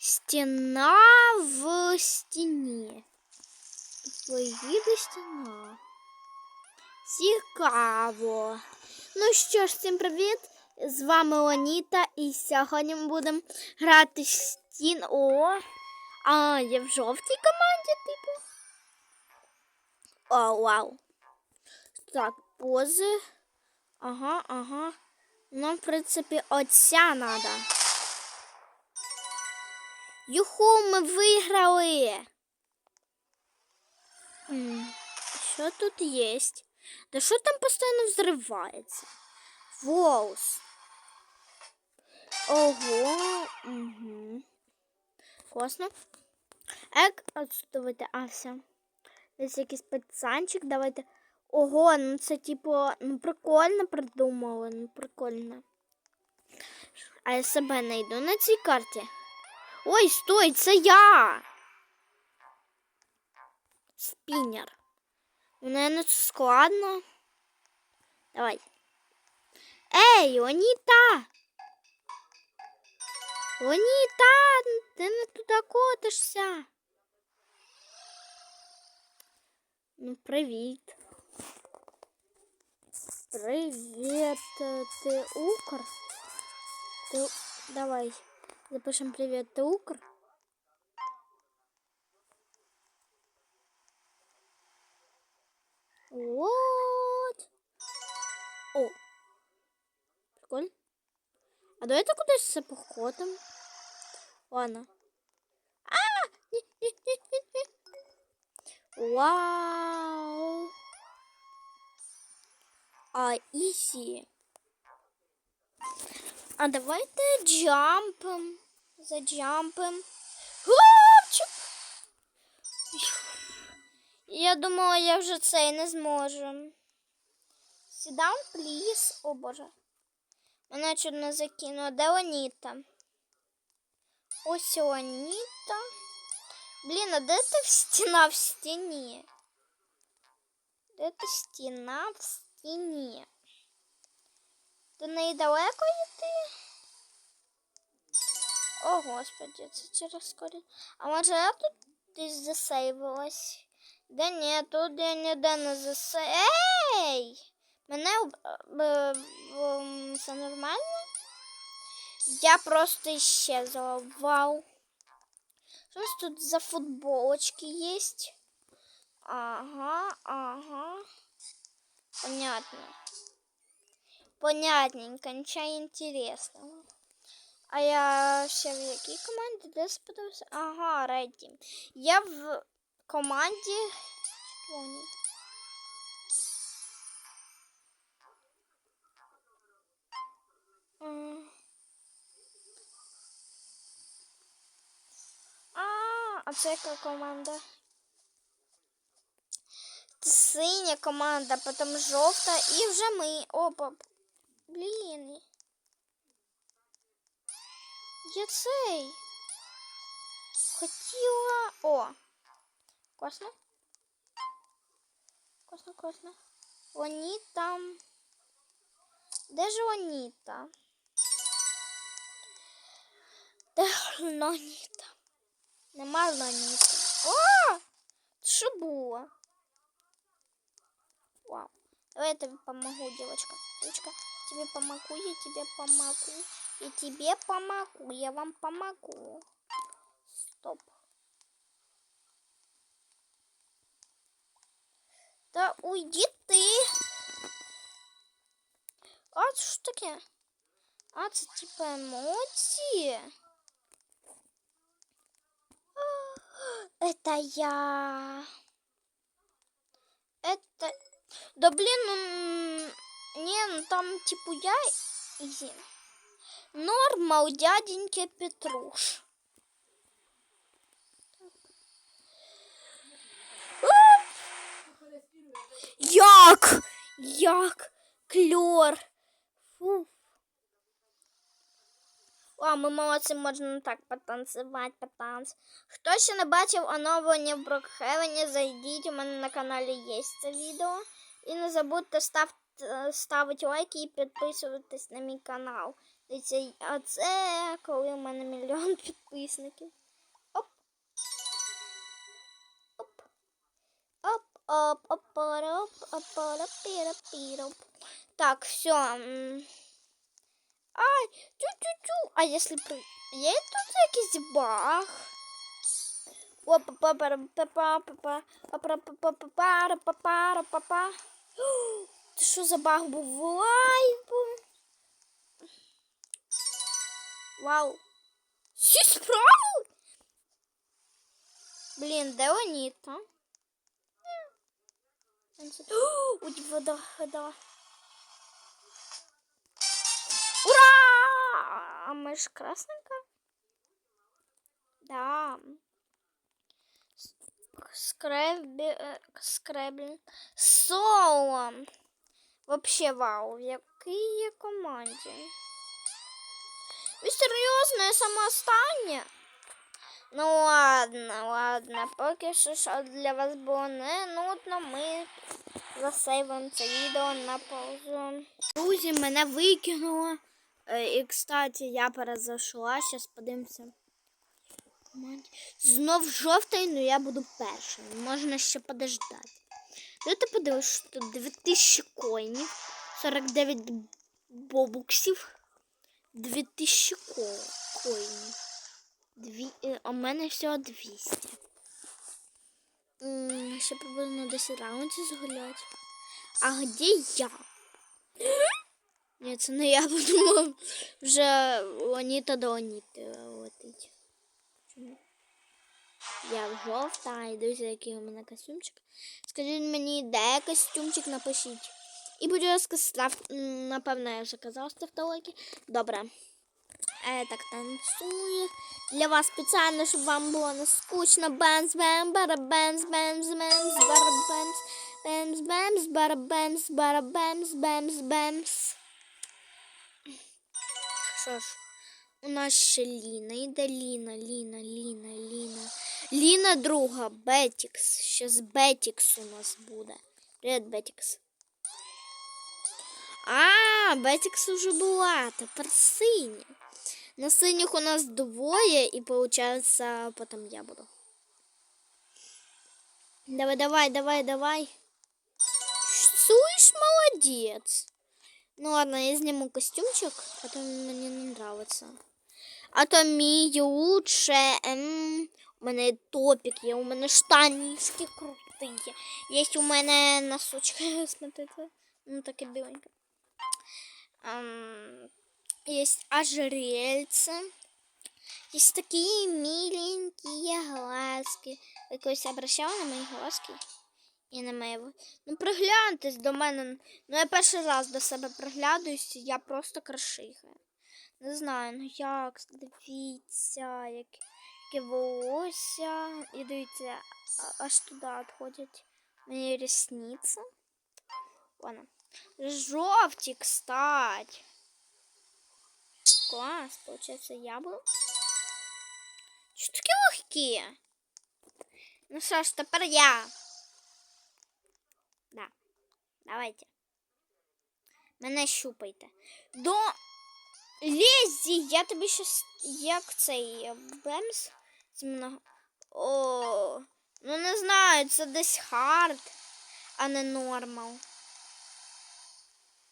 Стіна в стіні. Поїде стіна. Цікаво. Ну що ж, всім привіт! З вами Ланіта, і сьогодні ми будемо грати стін. О! А, я в жовтій команді, типу. О, вау. Так, пози. Ага, ага. Нам, в принципі, оця надо. Юху, ми виграли. Що тут є? Да що там постійно взривається? Волос. Ого. Угу. Класно. Ек, отступити. А, все. Десь якийсь пацанчик, давайте. Ого, ну це типу, ну прикольно придумали, ну прикольно. А я себе знайду на цій карті. Ой, стой, це я. Спінер. Ну, наверное, це складно. Давай. Ей, Оніта! Оніта, ти не туди котишся. Ну, привіт. Привіт, е, ти Укр? Ти... Давай, Запишем привіт, ти Укр? Вот. О. Прикольно. А давайте кудись все походимо. Ладно. А! Ні, ні, ні, ні, ні. Вау. А, ісі. А давайте джампом. Заджампим. Хлопчик! Я думала, я вже цей не зможу. Сідаун, пліс. О боже. Мене чуть не закинуло. Де Оніта? Ось Оніта. Блін, а де ти стіна в стіні? Де ти стіна в стіні? До неї далеко йти? О, господи, це через корінь. А може я тут десь засейвилась? Да ні, тут я ніде не засе... Ей! Мене все нормально? Я просто исчезла. Вау. У нас тут за футболочки есть? Ага, ага. Понятно. Понятненько, ничего интересного. А я ще в якій команді? Де сподобався? Ага, Редді. Я в команді червоній. А, а це яка команда? Це синя команда, потім жовта і вже ми. Опа. Блін. Я цей. Хотіла. О. Класно. Класно, класно. Ланіта. Де ж Ланіта? Де Ланіта? Нема Ланіта. О! Що було? Вау. Давай я тебе помогу, девочка. Девочка, тебе помогу, я тебе помогу. И тебе помогу, я вам помогу. Стоп. Да уйди ты. А це що таке? А, це типа емоції. А, Это я. Это... Да блин, ну... м, Не, ну там типа я... Изи. Норма у дяденьки Петруш. А! Як? Як? Кльор. Фу. О, ми молодці, можна так потанцювати, потанц. Хто ще не бачив оновлення в Брокхевені, зайдіть, у мене на каналі є це відео. І не забудьте став, ставити лайки і підписуватись на мій канал. А це коли в мене мільйон підписників. Оп. Оп. Оп, оп, оп, оп, оп, оп, піра. Так, все. Ай, тю-тю-тю. А если при... Є тут якийсь баг? опа Ты что за баг був лайбу? Вау. Всі Блин, Блін, де Леонід, а? Уть вода, вода. Ура! А ми ж красненька? Да. Скреб... Е, Скреблін. Соло. Вообще вау. В якій є команді? Ви серйозно, я сама остання? Ну ладно, ладно. Поки що, що для вас було не нудно, ми засейвимо це відео на паузу. Друзі, мене викинуло. Е, І, кстати, я перезайшла. Зараз подивимося. Знов жовтий, ну я буду першим. Можна ще подождати. Давайте подивимось, що тут 2000 коїнів, 49 бобуксів, 2000 ко- коїнів. Дві... е, А у мене всього 200. М, Ще приблизно 10 раундів згуляти. А где я? Ні, це не я подумав. Вже Ланіта до Ланіти летить. Чому? Я жовта, і дивіться, який у мене костюмчик. Скажіть мені, де костюмчик, напишіть. І, будь ласка, став, напевно, я вже казала, ставте лайки. Добре. Е, так танцюю. Для вас спеціально, щоб вам було не скучно. Бенз, бем, бара, бенз, бенз, бенз, бара, бенз, бенз, бенз, бара, бенз, бара, бенз, бенз, бенз. Що ж, у нас ще Ліна. Іде Ліна, Ліна, Ліна, Ліна. Ліна друга, Бетікс. Щас Бетікс у нас буде. Привіт, Бетікс. А, Бетікс уже була, тепер синя. На синіх у нас двоє, і получается, потом я буду. Давай, давай, давай, давай. Слышь, молодец. Ну ладно, я сниму костюмчик, то мне не нравится. А то мій лучше. Ем, у мене топік є, у мене штанішки круті. Є у мене носочки, смотрите. Ну таке біленьке. Ем, есть ожерельце. Есть такие миленькие глазки. Ви колись обращали на мої глазки? І на мої. Ну, пригляньтесь до мене. Ну, я перший раз до себе приглядаюсь, я просто крашиха. Не знаю, ну як, дивіться, як, яке волосся. І дивіться, а- аж туди відходять мої ресниці. Ладно. Жовті, кстати. Класс, получается, я был. Чё такі легкі? Ну що ж, тепер я. Да. Давайте. Мене щупайте. До Лезі, я тобі щас як цей е, бемс. О, ну не знаю, це десь хард, а не нормал.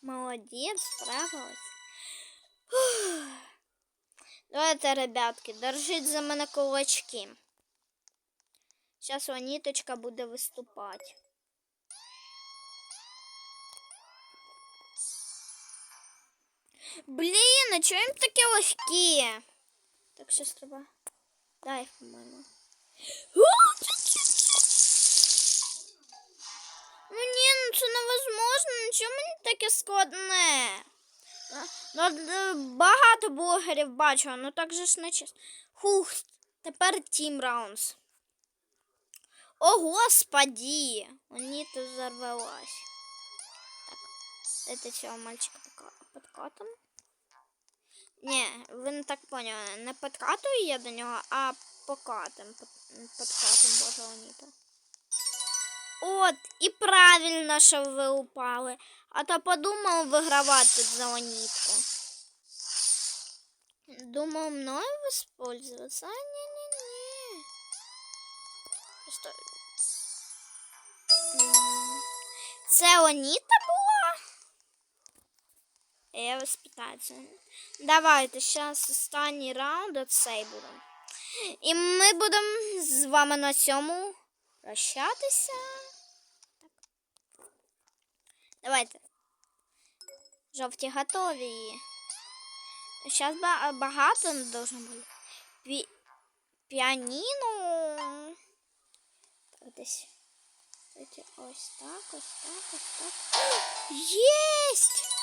Молодець, справилась. Давайте, ребятки, держіть за мене кулачки. Зараз Аніточка буде виступати. Блін, а чого їм такі легкі? Так, щас треба. Дай, по-моєму. Ну ні, ну це невозможно, нічого мені таке складне. Ну, е, багато блогерів бачила, ну так же ж не чесно. Хух, тепер Тім Раунс. О, господі! Оніта взорвалась. Так, это цього мальчика подкатом. Ні, ви не так поняли. Не подкатую я до нього, а покатом. Под- Подкатом, боже, Оніта. От, і правильно, що ви упали. А то подумав вигравати за Онітку. Думал мною воспользоваться. А, не-не-не. Просто... Це Оніта була? Я воспитатель. Давайте, зараз останній раунд оцей буде. І ми будемо з вами на цьому прощатися. Так. Давайте. Жовті готові. Зараз багато не должно бути. Пі... Піаніно. Так, десь. Ось так, ось так, ось так. Єсть!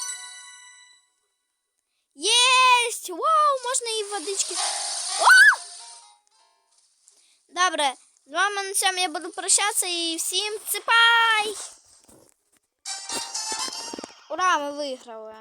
Єсть! Вау, можна і водички. О! Добре, з вами на цьому я буду прощатися і всім ципай! Ура, ми виграли.